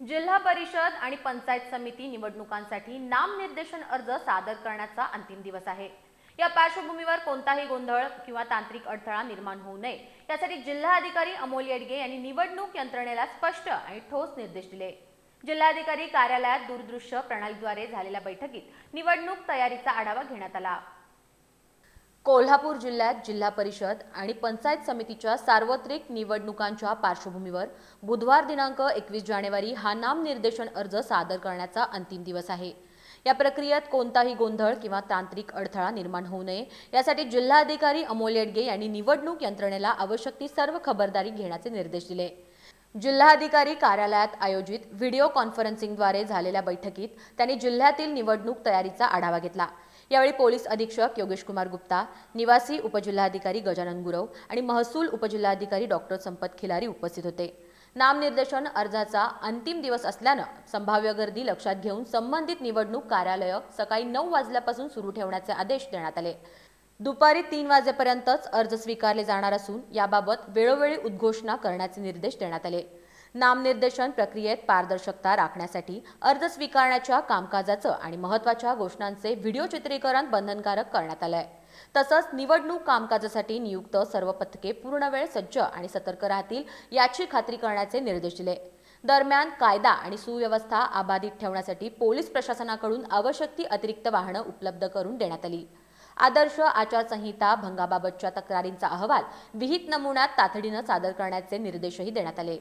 जिल्हा परिषद आणि पंचायत समिती निवडणुकांसाठी नामनिर्देशन अर्ज सादर करण्याचा अंतिम दिवस आहे. या पार्श्वभूमीवर कोणताही गोंधळ किंवा तांत्रिक अडथळा निर्माण होऊ नये. यासाठी जिल्हाधिकारी अमोल येडगे यांनी निवडणूक यंत्रणेला स्पष्ट आणि ठोस निर्देश दिले. जिल्हाधिकारी कार्यालयात दूरदृश्य प्रणालीद्वारे झालेल्या बैठकीत निवडणूक तयारीचा आढावा घेण्यात आला. कोल्हापूर जिल्ह्यात जिल्हा परिषद आणि पंचायत समितीच्या सार्वत्रिक निवडणुकांच्या पार्श्वभूमीवर बुधवार दिनांक एकवीस जानेवारी हा नामनिर्देशन अर्ज सादर करण्याचा अंतिम दिवस आहे. या प्रक्रियेत कोणताही गोंधळ किंवा तांत्रिक अडथळा निर्माण होऊ नये. यासाठी जिल्हाधिकारी अमोल येडगे यांनी निवडणूक यंत्रणेला आवश्यक ती सर्व खबरदारी घेण्याचे निर्देश दिले. जिल्हाधिकारी कार्यालयात आयोजित व्हिडिओ कॉन्फरन्सिंगद्वारे झालेल्या बैठकीत त्यांनी जिल्ह्यातील निवडणूक तयारीचा आढावा घेतला. यावेळी पोलीस अधीक्षक योगेश कुमार गुप्ता निवासी उपजिल्हाधिकारी गजानन गुरव आणि महसूल उपजिल्हाधिकारी डॉक्टर संपत खिलारी उपस्थित होते. नामनिर्देशन अर्जाचा अंतिम दिवस असल्यानं संभाव्य गर्दी लक्षात घेऊन संबंधित निवडणूक कार्यालय सकाळी नऊ वाजल्यापासून सुरू ठेवण्याचे आदेश देण्यात आले. दुपारी तीन वाजेपर्यंतच अर्ज स्वीकारले जाणार असून याबाबत वेळोवेळी उद्घोषणा करण्याचे निर्देश देण्यात आले. नामनिर्देशन प्रक्रियेत पारदर्शकता राखण्यासाठी अर्ज स्वीकारण्याच्या कामकाजाचं आणि महत्त्वाच्या घोषणांचे व्हिडिओ चित्रीकरण बंधनकारक करण्यात आलंय. तसंच निवडणूक कामकाजासाठी नियुक्त सर्व पथके पूर्ण वेळ सज्ज आणि सतर्क राहतील याची खात्री करण्याचे निर्देश दिले. दरम्यान कायदा आणि सुव्यवस्था अबाधित ठेवण्यासाठी पोलीस प्रशासनाकडून आवश्यक ती अतिरिक्त वाहनं उपलब्ध करून देण्यात आली. आदर्श आचारसंहिता भंगाबाबतच्या तक्रारींचा अहवाल विहित नमुन्यात तातडीनं सादर करण्याचे निर्देशही देण्यात आले.